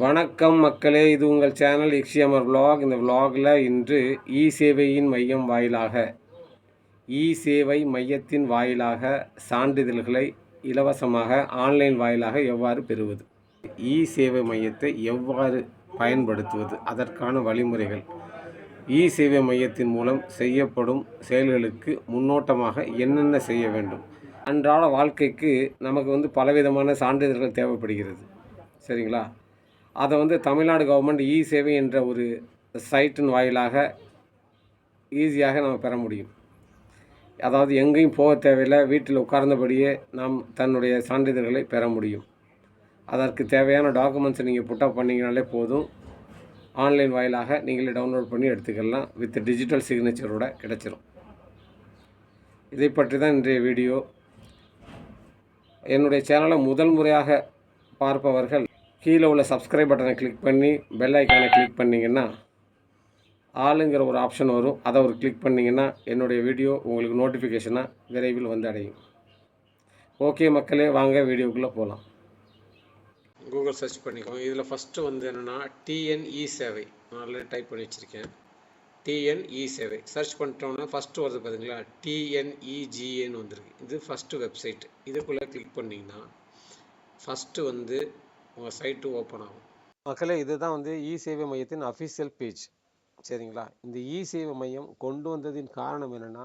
வணக்கம் மக்களே இது உங்கள் சேனல் இக்ஷியமர் விலாக் இந்த விலாகில் இன்று இ சேவையின் மையம் வாயிலாக இ சேவை மையத்தின் வாயிலாக சான்றிதழ்களை இலவசமாக ஆன்லைன் வாயிலாக எவ்வாறு பெறுவது? இ சேவை மையத்தை எவ்வாறு பயன்படுத்துவது? அதற்கான வழிமுறைகள். இ சேவை மையத்தின் மூலம் செய்யப்படும் செயல்களுக்கு முன்னோட்டமாக என்னென்ன செய்ய வேண்டும்? அன்றாட வாழ்க்கைக்கு நமக்கு வந்து பலவிதமான சான்றிதழ்கள் தேவைப்படுகிறது. சரிங்களா? அதை வந்து தமிழ்நாடு கவர்மெண்ட் இ e சேவை என்ற ஒரு சைட்டின் வாயிலாக ஈஸியாக நம்ம பெற முடியும். அதாவது எங்கேயும் போக தேவையில்லை வீட்டில் உட்கார்ந்தபடியே நாம் தன்னுடைய சான்றிதழ்களை பெற முடியும். அதற்கு தேவையான டாக்குமெண்ட்ஸை நீங்கள் புட்டப் பண்ணிங்கனாலே போதும். ஆன்லைன் வாயிலாக நீங்களே டவுன்லோட் பண்ணி எடுத்துக்கலாம். வித் டிஜிட்டல் சிக்னேச்சரோட கிடச்சிரும். இதை பற்றி தான் இன்றைய வீடியோ என்னுடைய சேனலை முதல் முறையாக பார்ப்பவர்கள் கீழே உள்ள சப்ஸ்கிரைப் பட்டனை கிளிக் பண்ணி பெல் ஐக்கானை கிளிக் பண்ணிங்கன்னா ஆளுங்கிற ஒரு ஆப்ஷன் வரும். அதை ஒரு கிளிக் பண்ணிங்கன்னா என்னுடைய வீடியோ உங்களுக்கு நோட்டிஃபிகேஷனாக விரைவில் வந்து அடையும். ஓகே மக்களே வாங்க வீடியோக்குள்ளே போகலாம் கூகுள் சர்ச் பண்ணிக்கோங்க. இதில் ஃபஸ்ட்டு வந்து என்னென்னா டிஎன்இ சேவை நான் ஆல்ரெடி டைப் பண்ணி வச்சுருக்கேன். டிஎன்இ சேவை சர்ச் பண்ணிட்டோன்னா ஃபஸ்ட்டு வருது பார்த்தீங்களா டிஎன்இஜிஏன்னு வந்திருக்கு. இது ஃபஸ்ட்டு வெப்சைட் இதுக்குள்ளே கிளிக் பண்ணிங்கன்னா ஃபஸ்ட்டு வந்து உங்கள் சைட்டு ஓப்பன் ஆகும். மக்களே இதுதான் வந்து இ சேவை மையத்தின் அஃபிஷியல் பேஜ் சரிங்களா? இந்த இ சேவை மையம் கொண்டு வந்ததின் காரணம் என்னென்னா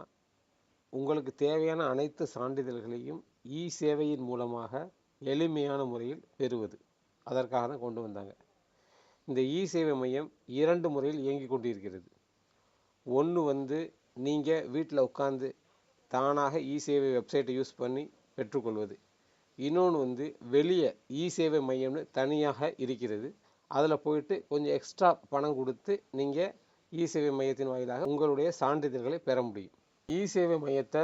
உங்களுக்கு தேவையான அனைத்து சான்றிதழ்களையும் இ சேவையின் மூலமாக எளிமையான முறையில் பெறுவது. அதற்காக தான் கொண்டு வந்தாங்க. இந்த இ சேவை மையம் இரண்டு முறையில் இயங்கி கொண்டிருக்கிறது. ஒன்று வந்து நீங்கள் வீட்டில் உட்காந்து தானாக இ சேவை வெப்சைட்டை யூஸ் பண்ணி பெற்றுக்கொள்வது. இன்னொன்று வந்து வெளியே இ சேவை மையம்னு தனியாக இருக்கிறது. அதில் போயிட்டு கொஞ்சம் எக்ஸ்ட்ரா பணம் கொடுத்து நீங்கள் இ சேவை மையத்தின் வாயிலாக உங்களுடைய சான்றிதழ்களை பெற முடியும். இ சேவை மையத்தை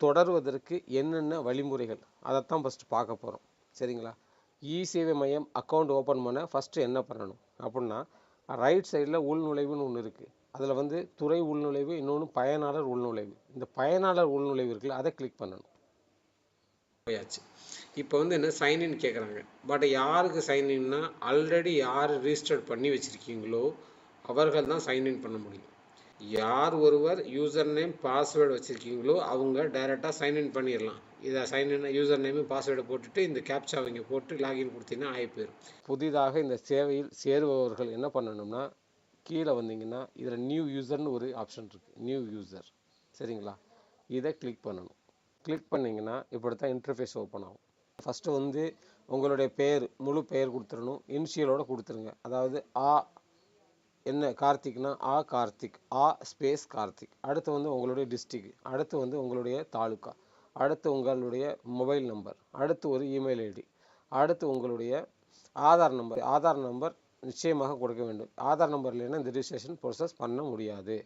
தொடர்வதற்கு என்னென்ன வழிமுறைகள்? அதைத்தான் ஃபஸ்ட்டு பார்க்க போகிறோம் சரிங்களா? இ சேவை மையம் அக்கௌண்ட் ஓப்பன் பண்ண ஃபஸ்ட்டு என்ன பண்ணணும்? அப்படின்னா ரைட் சைடில் உள்நுழைவுன்னு ஒன்று இருக்குது அதில் வந்து துறை உள்நுழைவு இன்னொன்று பயனாளர் உள்நுழைவு. இந்த பயனாளர் உள்நுழைவு இருக்குல்ல அதை கிளிக் பண்ணணும். போயாச்சு. இப்போ வந்து என்ன சைன்இன் கேட்குறாங்க பட் யாருக்கு சைன்இன்னா ஆல்ரெடி யார் ரிஜிஸ்டர் பண்ணி வச்சுருக்கீங்களோ அவர்கள் தான் சைன்இன் பண்ண முடியும். யார் ஒருவர் யூசர் நேம் பாஸ்வேர்டு வச்சுருக்கீங்களோ அவங்க டைரெக்டாக சைன்இன் பண்ணிடலாம் இதை சைன்இன் யூசர் நேமு பாஸ்வேர்டை போட்டுட்டு இந்த கேப்சா அவங்க போட்டு லாகின் கொடுத்தீங்கன்னா ஆகி போயிடும் புதிதாக இந்த சேவையில் சேருபவர்கள் என்ன பண்ணணும்னா கீழே வந்தீங்கன்னா இதில் நியூ யூசர்னு ஒரு ஆப்ஷன் இருக்குது நியூ யூசர் சரிங்களா? இதை கிளிக் பண்ணணும். கிளிக் பண்ணிங்கன்னா இப்படி தான் இன்டர்ஃபேஸ் ஓப்பன் ஆகும். ஃபஸ்ட்டு வந்து உங்களுடைய பெயர் முழு பெயர் கொடுத்துடணும். இனிஷியலோட கொடுத்துருங்க. அதாவது ஆ என்ன கார்த்திக்னா ஆ கார்த்திக். ஆ ஸ்பேஸ் கார்த்திக். அடுத்து வந்து உங்களுடைய டிஸ்ட்ரிக் அடுத்து வந்து உங்களுடைய தாலுக்கா. அடுத்து உங்களுடைய மொபைல் நம்பர் அடுத்து ஒரு இமெயில் ஐடி அடுத்து உங்களுடைய ஆதார் நம்பர் ஆதார் நம்பர் நிச்சயமாக கொடுக்க வேண்டும். ஆதார் நம்பர் இல்லைன்னா இந்த ரிஜிஸ்ட்ரேஷன் ப்ரோசஸ் பண்ண முடியாது.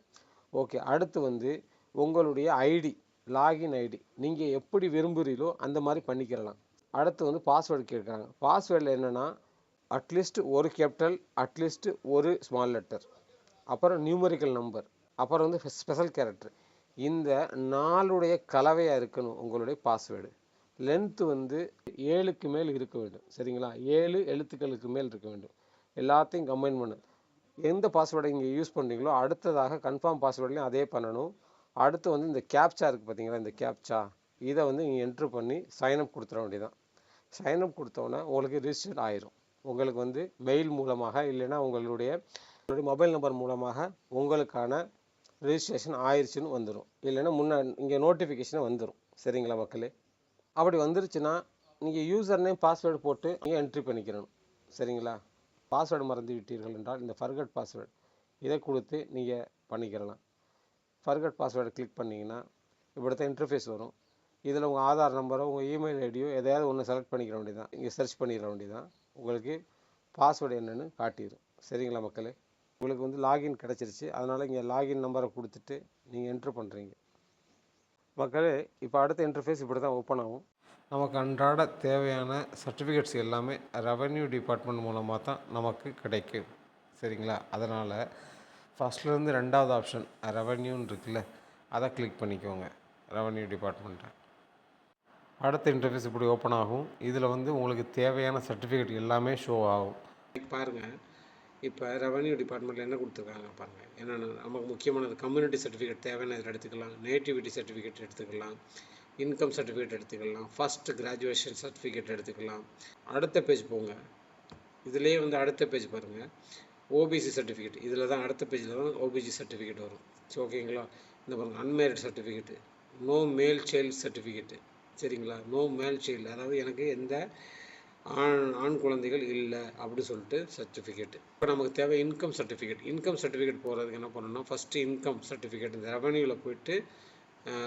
ஓகே அடுத்து வந்து உங்களுடைய ஐடி லாகின் ஐடி நீங்கள் எப்படி விரும்புகிறீங்களோ அந்த மாதிரி பண்ணிக்கிறலாம் அடுத்து வந்து பாஸ்வேர்டு கேட்குறாங்க. பாஸ்வேர்டில் என்னென்னா அட்லீஸ்ட் ஒரு கேபிட்டல் அட்லீஸ்ட் ஒரு ஸ்மால் லெட்டர் அப்புறம் நியூமரிக்கல் நம்பர் அப்புறம் வந்து ஸ்பெஷல் கேரக்டர் இந்த நாளுடைய கலவையாக இருக்கணும் உங்களுடைய பாஸ்வேர்டு லென்த்து வந்து ஏழுக்கு மேல் இருக்க வேண்டும். சரிங்களா? ஏழு எழுத்துக்களுக்கு மேல் இருக்க வேண்டும். எல்லாத்தையும் கம்பைன் பண்ணு. எந்த பாஸ்வேர்டை இங்கே யூஸ் பண்ணுறீங்களோ அடுத்ததாக கன்ஃபார்ம் பாஸ்வேர்ட்லேயும் அதே பண்ணணும். அடுத்து வந்து இந்த கேப்சா இருக்குது பார்த்தீங்களா இந்த கேப்சா இதை வந்து நீங்கள் என்ட்ரு பண்ணி சைன் அப் கொடுத்துட வேண்டியதான் சைனப் கொடுத்தோன்னே உங்களுக்கு ரிஜிஸ்டர் ஆயிரும். உங்களுக்கு வந்து மெயில் மூலமாக இல்லைன்னா உங்களுடைய மொபைல் நம்பர் மூலமாக உங்களுக்கான ரிஜிஸ்ட்ரேஷன் ஆயிடுச்சுன்னு வந்துடும் இல்லைன்னா முன்னே இங்கே நோட்டிஃபிகேஷன் வந்துடும் சரிங்களா மக்களே? அப்படி வந்துருச்சுன்னா நீங்கள் யூசர் நேம் பாஸ்வேர்டு போட்டு நீங்கள் என்ட்ரி பண்ணிக்கிறணும் சரிங்களா? பாஸ்வேர்டு மறந்து விட்டீர்கள் என்றால் இந்த ஃபர்கட் பாஸ்வேர்டு இதை கொடுத்து நீங்கள் பண்ணிக்கிறலாம் ஃபர்கட் பாஸ்வேர்டை கிளிக் பண்ணிங்கன்னா இப்படி தான் இன்டர்ஃபேஸ் வரும். இதில் உங்கள் ஆதார் நம்பரோ உங்கள் இமெயில் ஐடியோ எதையாவது ஒன்று செலக்ட் பண்ணிக்கிற வேண்டியதான் இங்கே சர்ச் பண்ணிக்கிற வேண்டியதான் உங்களுக்கு பாஸ்வேர்டு என்னென்னு காட்டிடும். சரிங்களா மக்களே? உங்களுக்கு வந்து லாகின் கிடச்சிருச்சு. அதனால் இங்கே லாகின் நம்பரை கொடுத்துட்டு நீங்கள் என்ட்ரு பண்ணுறீங்க மக்களே இப்போ அடுத்த இன்டர்ஃபேஸ் இப்படி தான் ஓப்பன் ஆகும். நமக்கு அன்றாட தேவையான சர்டிஃபிகேட்ஸ் எல்லாமே ரெவென்யூ டிபார்ட்மெண்ட் மூலமாக தான் நமக்கு கிடைக்கும். சரிங்களா? அதனால் ஃபஸ்ட்லேருந்து ரெண்டாவது ஆப்ஷன் ரெவென்யூன்னு இருக்குல்ல அதை கிளிக் பண்ணிக்கோங்க. ரெவென்யூ டிபார்ட்மெண்ட்டை அடுத்த இன்டர்ஃபேஸ் இப்படி ஓப்பன் ஆகும். இதில் வந்து உங்களுக்கு தேவையான சர்டிஃபிகேட் எல்லாமே ஷோ ஆகும். பாருங்கள் இப்போ ரெவன்யூ டிபார்ட்மெண்ட்டில் என்ன கொடுத்துருக்காங்க பாருங்கள் என்னென்ன நமக்கு முக்கியமானது கம்யூனிட்டி சர்டிஃபிகேட் தேவையான இதில் எடுத்துக்கலாம். நேட்டிவிட்டி சர்டிஃபிகேட் எடுத்துக்கலாம். இன்கம் சர்டிஃபிகேட் எடுத்துக்கலாம். ஃபஸ்ட் கிராஜுவேஷன் சர்டிஃபிகேட் எடுத்துக்கலாம். அடுத்த பேஜ் போங்க. இதுலேயே வந்து அடுத்த பேஜ் பாருங்கள் ஓபிசி சர்டிஃபிகேட் இதில் தான் அடுத்த பேஜில் தான் ஓபிசி சர்டிஃபிகேட் வரும். சரி ஓகேங்களா இந்த பாருங்கள் unmarried certificate no male child certificate சரிங்களா? நோ மேல் சைல்டு அதாவது எனக்கு எந்த ஆண் ஆண் குழந்தைகள் இல்லை அப்படின்னு சொல்லிட்டு சர்டிஃபிகேட் இப்போ நமக்கு தேவை இன்கம் சர்டிஃபிகேட் இன்கம் சர்டிஃபிகேட் போகிறதுக்கு என்ன பண்ணணும்னா ஃபஸ்ட்டு இன்கம் சர்டிஃபிகேட் இந்த ரெவன்யூவில் போயிட்டு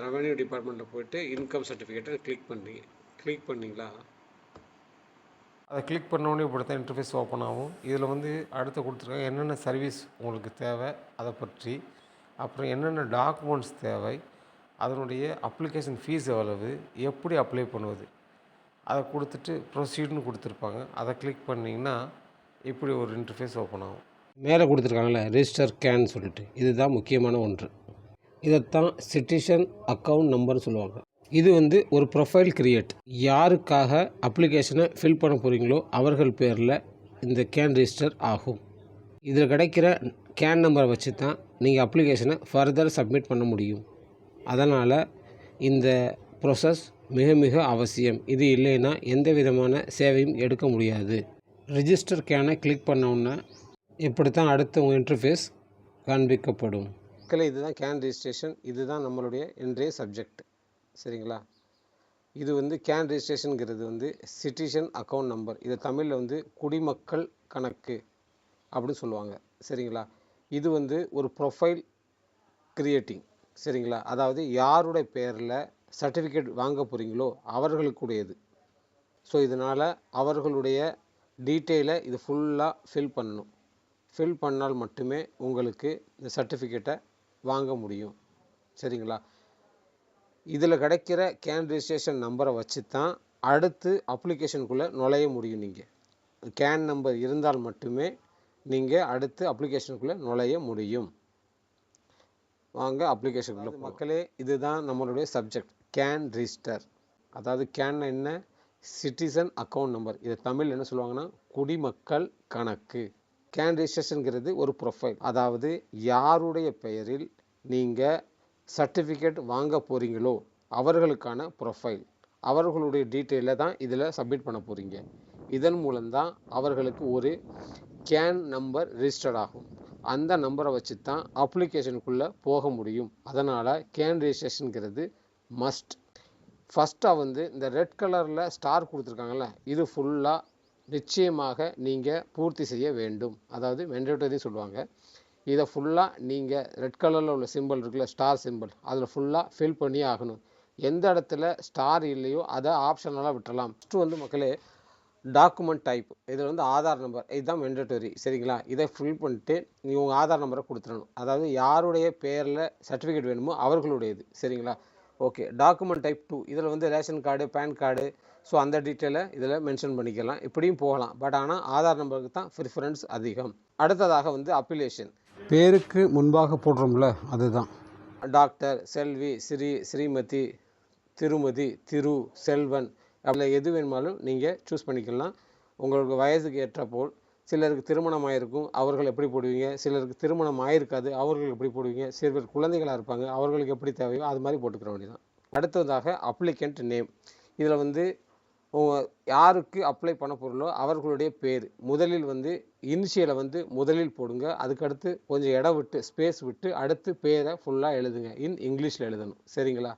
ரெவன்யூ டிபார்ட்மெண்ட்டில் போயிட்டு இன்கம் சர்டிஃபிகேட்டை கிளிக் பண்ணி கிளிக் பண்ணிங்களா? அதை கிளிக் பண்ணோடனே இப்படி தான் இன்டர்ஃபேஸ் ஓப்பன் ஆகும். இதில் வந்து அடுத்து கொடுத்துருக்காங்க என்னென்ன சர்வீஸ் உங்களுக்கு தேவை அதை பற்றி. அப்புறம் என்னென்ன டாக்குமெண்ட்ஸ் தேவை அதனுடைய அப்ளிகேஷன் ஃபீஸ் எவ்வளவு எப்படி அப்ளை பண்ணுவது? அதை கொடுத்துட்டு ப்ரொசீடுன்னு கொடுத்துருப்பாங்க. அதை கிளிக் பண்ணிங்கன்னா இப்படி ஒரு இன்டர்ஃபேஸ் ஓப்பன் ஆகும். மேலே கொடுத்துருக்காங்கல்ல ரெஜிஸ்டர் கேன் சொல்லிட்டு. இதுதான் முக்கியமான ஒன்று. இதைத்தான் சிட்டிசன் அக்கௌண்ட் நம்பர்னு சொல்லுவாங்க. இது வந்து ஒரு ப்ரொஃபைல் கிரியேட் யாருக்காக அப்ளிகேஷனை ஃபில் பண்ண போகிறீங்களோ அவர்கள் பேரில் இந்த கேன் ரெஜிஸ்டர் ஆகும். இதில் கிடைக்கிற கேன் நம்பரை வச்சு தான் நீங்கள் அப்ளிகேஷனை ஃபர்தர் சப்மிட் பண்ண முடியும். அதனால் இந்த ப்ரொசஸ் மிக மிக அவசியம். இது இல்லைன்னா எந்த விதமான சேவையும் எடுக்க முடியாது. ரிஜிஸ்டர் கேனை கிளிக் பண்ணோன்னே இப்படி தான் அடுத்த உங்கள் இன்டர்ஃபேஸ் காண்பிக்கப்படும். மக்களே இதுதான் கேன் ரிஜிஸ்ட்ரேஷன் இதுதான் நம்மளுடைய இன்றைய சப்ஜெக்ட் சரிங்களா? இது வந்து கேன் ரிஜிஸ்ட்ரேஷனுங்கிறது வந்து சிட்டிசன் அக்கௌண்ட் நம்பர் இதை தமிழில் வந்து குடிமக்கள் கணக்கு அப்படின்னு சொல்லுவாங்க. சரிங்களா? இது வந்து ஒரு ப்ரொஃபைல் கிரியேட்டிங் சரிங்களா? அதாவது யாருடைய பேரில் சர்டிஃபிகேட் வாங்க போகிறீங்களோ அவர்களுக்குடையது. ஸோ இதனால் அவர்களுடைய டீட்டெயிலை இது ஃபுல்லாக ஃபில் பண்ணணும். ஃபில் பண்ணால் மட்டுமே உங்களுக்கு இந்த சர்டிஃபிகேட்டை வாங்க முடியும். சரிங்களா? இதில் கிடைக்கிற கேன் ரிஜிஸ்ட்ரேஷன் நம்பரை வச்சு தான் அடுத்து அப்ளிகேஷனுக்குள்ளே நுழைய முடியும் நீங்கள் கேன் நம்பர் இருந்தால் மட்டுமே நீங்கள் அடுத்து அப்ளிகேஷனுக்குள்ளே நுழைய முடியும். வாங்க அப்ளிகேஷனுக்குள்ளே மக்களே இதுதான் நம்மளுடைய சப்ஜெக்ட் கேன் ரிஜிஸ்டர் அதாவது கேன் என்ன? சிட்டிசன் அக்கௌண்ட் நம்பர் இதை தமிழ் என்ன சொல்லுவாங்கன்னா குடிமக்கள் கணக்கு. கேன் ரிஜிஸ்ட்ரேஷனுங்கிறது ஒரு ப்ரொஃபைல் அதாவது யாருடைய பெயரில் நீங்கள் சர்டிஃபிகேட் வாங்க போகிறீங்களோ அவர்களுக்கான ப்ரொஃபைல் அவர்களுடைய டீட்டெயிலை தான் இதில் சப்மிட் பண்ண போகிறீங்க இதன் மூலம்தான் அவர்களுக்கு ஒரு கேன் நம்பர் ரிஜிஸ்டர்ட் ஆகும். அந்த நம்பரை வச்சு தான் அப்ளிகேஷனுக்குள்ளே போக முடியும். அதனால் கேன் ரிஜிஸ்ட்ரேஷனுங்கிறது மஸ்ட் ஃபஸ்ட்டாக வந்து இந்த ரெட் கலரில் ஸ்டார் கொடுத்துருக்காங்கல்ல இது ஃபுல்லாக நிச்சயமாக நீங்கள் பூர்த்தி செய்ய வேண்டும். அதாவது மெண்டேட்டரி சொல்லுவாங்க. இதை ஃபுல்லாக நீங்கள் ரெட் கலரில் உள்ள சிம்பிள் இருக்குல்ல ஸ்டார் சிம்பிள் அதில் ஃபுல்லாக ஃபில் பண்ணி ஆகணும். எந்த இடத்துல ஸ்டார் இல்லையோ அதை ஆப்ஷனலாக விட்டுறலாம். ஃபஸ்ட்டு வந்து மக்களே டாக்குமெண்ட் டைப் இதில் வந்து ஆதார் நம்பர் இதுதான் மெண்டட்டரி சரிங்களா? இதை ஃபில் பண்ணிட்டு நீங்கள் உங்கள் ஆதார் நம்பரை கொடுத்துடணும். அதாவது யாருடைய பேரில் சர்டிஃபிகேட் வேணுமோ அவர்களுடையது. சரிங்களா? ஓகே டாக்குமெண்ட் டைப் டூ இதில் வந்து ration card PAN card so அந்த டீட்டெயிலை இதில் மென்ஷன் பண்ணிக்கலாம். இப்படியும் போகலாம். பட் ஆனால் ஆதார் நம்பருக்கு தான் ப்ரிஃபரன்ஸ் அதிகம். அடுத்ததாக வந்து அப்பிலேஷன் பேருக்கு முன்பாக போடுறோம்ல அதுதான். டாக்டர் செல்வி ஸ்ரீ ஸ்ரீமதி திருமதி திரு செல்வன். அதில் எது வேணுமாலும் நீங்கள் சூஸ் பண்ணிக்கலாம். உங்களுக்கு வயதுக்கு ஏற்றப்போல் சிலருக்கு திருமணம் ஆயிருக்கும் அவர்கள் எப்படி போடுவீங்க? சிலருக்கு திருமணம் ஆயிருக்காது அவர்கள் எப்படி போடுவீங்க? சிலர் குழந்தைகளாக இருப்பாங்க அவர்களுக்கு எப்படி தேவையோ அது மாதிரி போட்டுக்கிற வேண்டியதான் அடுத்ததாக அப்ளிகண்ட் நேம் இதில் வந்து யாருக்கு அப்ளை பண்ண பொருளோ அவர்களுடைய பேர். முதலில் வந்து இனிஷியலை வந்து முதலில் போடுங்க. அதுக்கடுத்து கொஞ்சம் இடம் விட்டு ஸ்பேஸ் விட்டு அடுத்து பேரை ஃபுல்லாக எழுதுங்க. இன் இங்கிலீஷில் எழுதணும். சரிங்களா?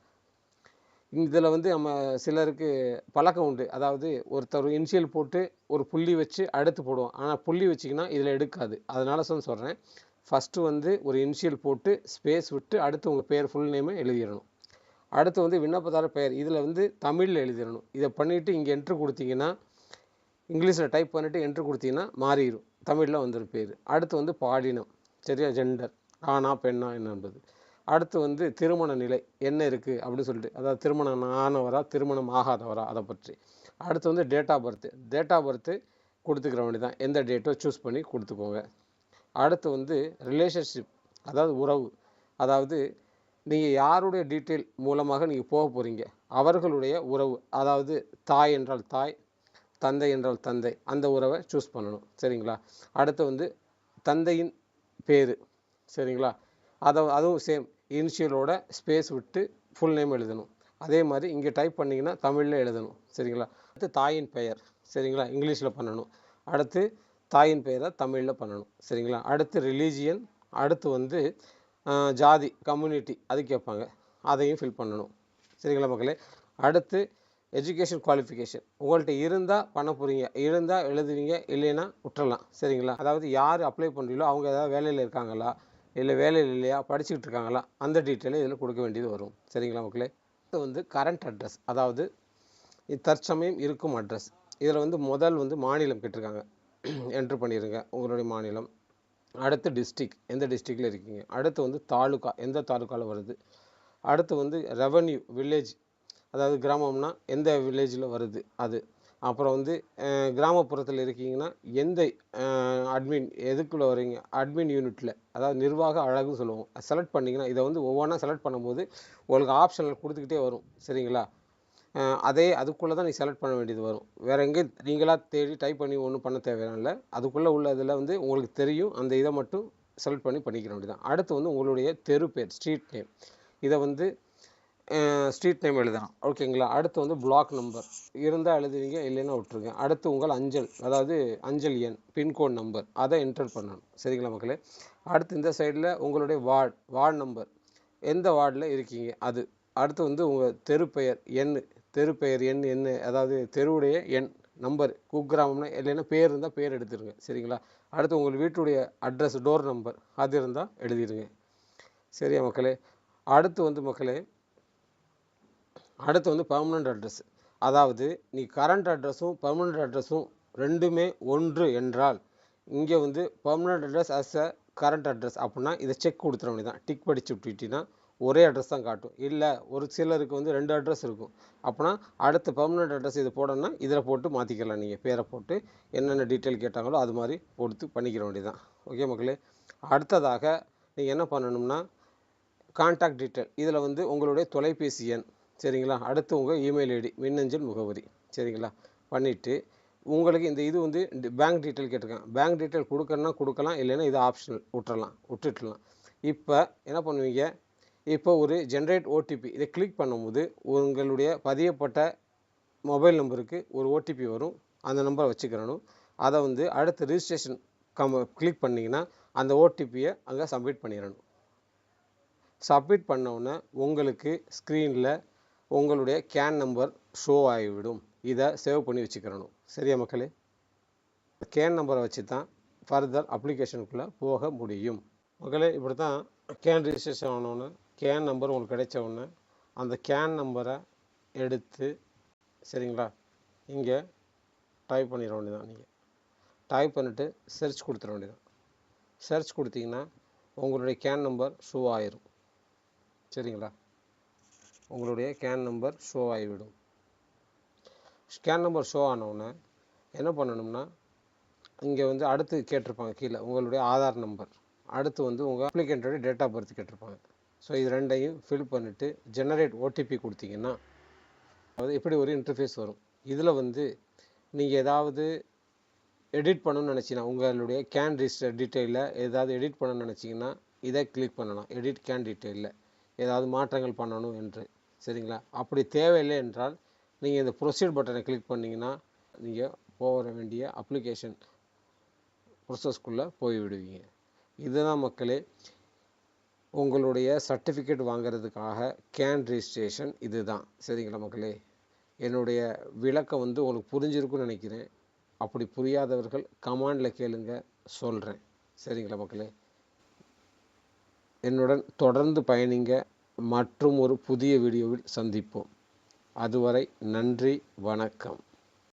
இதில் வந்து நம்ம சிலருக்கு பழக்கம் உண்டு. அதாவது ஒருத்தர் இனிஷியல் போட்டு ஒரு புள்ளி வச்சு அடுத்து போடுவோம். ஆனால் புள்ளி வச்சிங்கன்னா இதில் எடுக்காது. அதனால் சொன்ன சொல்கிறேன் ஃபஸ்ட்டு வந்து ஒரு இனிஷியல் போட்டு ஸ்பேஸ் விட்டு அடுத்து உங்கள் பேர் ஃபுல் நேமை எழுதிடணும். அடுத்து வந்து விண்ணப்பதார பெயர். இதில் வந்து தமிழில் எழுதிடணும். இதை பண்ணிவிட்டு இங்கே என்ட்ரு கொடுத்தீங்கன்னா இங்கிலீஷில் டைப் பண்ணிவிட்டு என்ட்ரு கொடுத்தீங்கன்னா மாறிடும் தமிழில் வந்துடும் பேர். அடுத்து வந்து பாலினம். சரியா? ஜெண்டர் ஆணா பெண்ணா என்பது அடுத்து வந்து திருமண நிலை என்ன இருக்குது அப்படின்னு சொல்லிட்டு அதாவது திருமணம் ஆனவரா திருமணம் ஆகாதவரா அதை பற்றி. அடுத்து வந்து date of birth date of birth கொடுத்துக்கிற வேண்டியதான் எந்த டேட்டோ சூஸ் பண்ணி கொடுத்துக்கோங்க. அடுத்து வந்து ரிலேஷன்ஷிப் அதாவது உறவு. அதாவது நீங்கள் யாருடைய டீட்டெயில் மூலமாக நீங்கள் போக போகிறீங்க அவர்களுடைய உறவு. அதாவது தாய் என்றால் தாய் தந்தை என்றால் தந்தை. அந்த உறவை சூஸ் பண்ணணும். சரிங்களா? அடுத்து வந்து தந்தையின் பேர். சரிங்களா? அதை அதுவும் சேம் இனிஷியலோட ஸ்பேஸ் விட்டு ஃபுல் நேம் எழுதணும். அதே மாதிரி இங்கே டைப் பண்ணிங்கன்னா தமிழில் எழுதணும். சரிங்களா? அடுத்து தாயின் பெயர். சரிங்களா? இங்கிலீஷில் பண்ணணும். அடுத்து தாயின் பெயரை தமிழில் பண்ணணும். சரிங்களா? அடுத்து ரிலீஜியன் அடுத்து வந்து ஜாதி கம்யூனிட்டி அது கேட்பாங்க. அதையும் ஃபில் பண்ணணும். சரிங்களா மக்களே? அடுத்து எஜுகேஷன் குவாலிஃபிகேஷன் உங்கள்கிட்ட இருந்தால் பண்ண போகிறீங்க இருந்தால் எழுதுவீங்க. இல்லைன்னா விட்டுறலாம். சரிங்களா? அதாவது யார் அப்ளை பண்ணுறீங்களோ அவங்க ஏதாவது வேலையில் இருக்காங்களா? இல்லை வேலையில் இல்லையா? படிச்சுக்கிட்டு இருக்காங்களா? அந்த டீட்டெயிலை இதில் கொடுக்க வேண்டியது வரும். சரிங்களா மக்களே? இது வந்து கரண்ட் அட்ரஸ் அதாவது இது தற்சமயம் இருக்கும் அட்ரஸ் இதில் வந்து முதல் வந்து மாநிலம் கேட்டிருக்காங்க. என்ட்ரு பண்ணிடுங்க உங்களுடைய மாநிலம். அடுத்து டிஸ்ட்ரிக் எந்த டிஸ்ட்ரிக்டில் இருக்கீங்க? அடுத்து வந்து தாலுகா. எந்த தாலுக்காவில் வருது? அடுத்து வந்து ரெவன்யூ வில்லேஜ் அதாவது கிராமம்னா எந்த வில்லேஜில் வருது? அது அப்புறம் வந்து கிராமப்புறத்தில் இருக்கீங்கன்னா எந்த அட்மின் எதுக்குள்ளே வரீங்க அட்மின் யூனிட்டில் அதாவது நிர்வாக அழகுன்னு சொல்லுவோம். செலக்ட் பண்ணிங்கன்னா இதை வந்து ஒவ்வொன்றா செலக்ட் பண்ணும்போது உங்களுக்கு ஆப்ஷனில் கொடுத்துக்கிட்டே வரும். சரிங்களா? அதே அதுக்குள்ளே தான் நீ செலக்ட் பண்ண வேண்டியது வரும். வேறு எங்கேயும் நீங்களாக தேடி டைப் பண்ணி ஒன்றும் பண்ண தேவையான அதுக்குள்ளே உள்ள இதில் வந்து உங்களுக்கு தெரியும். அந்த இதை மட்டும் செலக்ட் பண்ணி பண்ணிக்கிற வேண்டியதான் அடுத்து வந்து உங்களுடைய தெரு பேர் ஸ்ட்ரீட் நேம் இதை வந்து ஸ்ட்ரீட் நேம் எழுதணும் ஓகேங்களா அடுத்து வந்து பிளாக் நம்பர் இருந்தால் எழுதுவீங்க இல்லைன்னா விட்ருங்க அடுத்து உங்கள் அஞ்சல் அதாவது அஞ்சல் எண் பின்கோட் நம்பர் அதை என்டர் பண்ணணும். சரிங்களா மக்களே? அடுத்து இந்த சைடில் உங்களுடைய வார்டு வார்டு நம்பர் எந்த வார்டில் இருக்கீங்க? அது. அடுத்து வந்து உங்கள் தெரு பெயர் எண். தெரு பெயர் எண் என்ன அதாவது தெருவுடைய எண் நம்பர் குக்கிராமம்னா இல்லைன்னா பேர் இருந்தால் பேர் எடுத்துருங்க. சரிங்களா? அடுத்து உங்கள் வீட்டுடைய அட்ரஸ் டோர் நம்பர் அது இருந்தால் எழுதிடுங்க சரியா மக்களே? அடுத்து வந்து மக்களே அடுத்து வந்து பர்மனண்ட் அட்ரஸ் அதாவது நீ கரண்ட் அட்ரஸும் பர்மனண்ட் அட்ரஸும் ரெண்டுமே ஒன்று என்றால் இங்கே வந்து permanent address as a current address அப்படின்னா இதை செக் கொடுத்துட வேண்டியதான் டிக் படித்து விட்டுட்டீங்கன்னா ஒரே அட்ரஸ் தான் காட்டும். இல்லை ஒரு சிலருக்கு வந்து ரெண்டு அட்ரஸ் இருக்கும். அப்போனா அடுத்த பர்மனண்ட் அட்ரஸ் இது போடணும்னா இதில் போட்டு மாற்றிக்கலாம் நீங்கள் பேரை போட்டு என்னென்ன டீட்டெயில் கேட்டாங்களோ அது மாதிரி கொடுத்து பண்ணிக்கிற வேண்டியதான் ஓகே மக்களே? அடுத்ததாக நீங்கள் என்ன பண்ணணும்னா கான்டாக்ட் டீட்டெயில் இதில் வந்து உங்களுடைய தொலைபேசி எண் சரிங்களா? அடுத்து உங்கள் இமெயில் ஐடி மின்னஞ்சல் முகவரி. சரிங்களா? பண்ணிவிட்டு உங்களுக்கு இந்த இது வந்து பேங்க் டீட்டெயில் கேட்டிருக்கேன் பேங்க் டீட்டெயில் கொடுக்கணும்னா கொடுக்கலாம் இல்லைன்னா இது ஆப்ஷனல் விட்டுறலாம் விட்டுட்டுலாம். இப்போ என்ன பண்ணுவீங்க? இப்போ ஒரு ஜென்ரேட் ஓடிபி இதை கிளிக் பண்ணும்போது உங்களுடைய பதியப்பட்ட மொபைல் நம்பருக்கு ஒரு ஓடிபி வரும். அந்த நம்பரை வச்சுக்கிறணும். அதை வந்து அடுத்து ரிஜிஸ்ட்ரேஷன் கம் கிளிக் பண்ணிங்கன்னா அந்த ஓடிபியை அங்கே சப்மிட் பண்ணிடணும். சப்மிட் பண்ணவுடனே உங்களுக்கு ஸ்க்ரீனில் உங்களுடைய கேன் நம்பர் ஷோ ஆகிவிடும். இதை சேவ் பண்ணி வச்சுக்கிறணும். சரியா மக்களே? கேன் நம்பரை வச்சு தான் ஃபர்தர் அப்ளிகேஷனுக்குள்ளே போக முடியும். மக்களே இப்படி தான் கேன் ரிஜிஸ்ட்ரேஷன் ஆனோன்னு கேன் நம்பர் உங்களுக்கு கிடைச்ச உடனே அந்த கேன் நம்பரை எடுத்து சரிங்களா? இங்கே டைப் பண்ணிட வேண்டியதான் நீங்கள் டைப் பண்ணிவிட்டு சர்ச் கொடுத்துட வேண்டியதான் சர்ச் கொடுத்தீங்கன்னா உங்களுடைய கேன் நம்பர் ஷூ ஆயிரும். சரிங்களா? உங்களுடைய கேன் நம்பர் ஷோ ஆகிவிடும். ஸ்கேன் நம்பர் ஷோ ஆனவுடனே என்ன பண்ணணும்னா இங்கே வந்து அடுத்து கேட்டிருப்பாங்க கீழே உங்களுடைய ஆதார் நம்பர் அடுத்து வந்து உங்கள் அப்ளிகேண்டோடைய டேட் ஆஃப் பர்த் கேட்டிருப்பாங்க. ஸோ இது ரெண்டையும் ஃபில் பண்ணிவிட்டு ஜெனரேட் ஓடிபி கொடுத்தீங்கன்னா அது இப்படி ஒரு இன்டர்ஃபேஸ் வரும். இதில் வந்து நீங்கள் ஏதாவது எடிட் பண்ணணும்னு நினச்சிங்கன்னா உங்களுடைய கேன் ரிஜிஸ்டர் டீட்டெயிலில் ஏதாவது எடிட் பண்ணணும்னு நினச்சிங்கன்னா இதை கிளிக் பண்ணலாம். எடிட் கேன் டீட்டெயிலில் ஏதாவது மாற்றங்கள் பண்ணணும் என்று. சரிங்களா? அப்படி தேவையில்லை என்றால் நீங்கள் இந்த ப்ரொசீட் பட்டனை கிளிக் பண்ணிங்கன்னா நீங்கள் போக வேண்டிய அப்ளிகேஷன் ப்ரொசஸ்க்குள்ளே போய் விடுவீங்க. இதுதான் மக்களே உங்களுடைய சர்டிஃபிகேட் வாங்குறதுக்காக கேன் ரிஜிஸ்ட்ரேஷன் இதுதான். சரிங்களா மக்களே? என்னுடைய விளக்கம் வந்து உங்களுக்கு புரிஞ்சிருக்குன்னு நினைக்கிறேன். அப்படி புரியாதவர்கள் கமாண்டில் கேளுங்க சொல்கிறேன் சரிங்களா மக்களே? என்னுடன் தொடர்ந்து பயணிங்க. மற்றும் ஒரு புதிய வீடியோவில் சந்திப்போம். அதுவரை நன்றி வணக்கம்.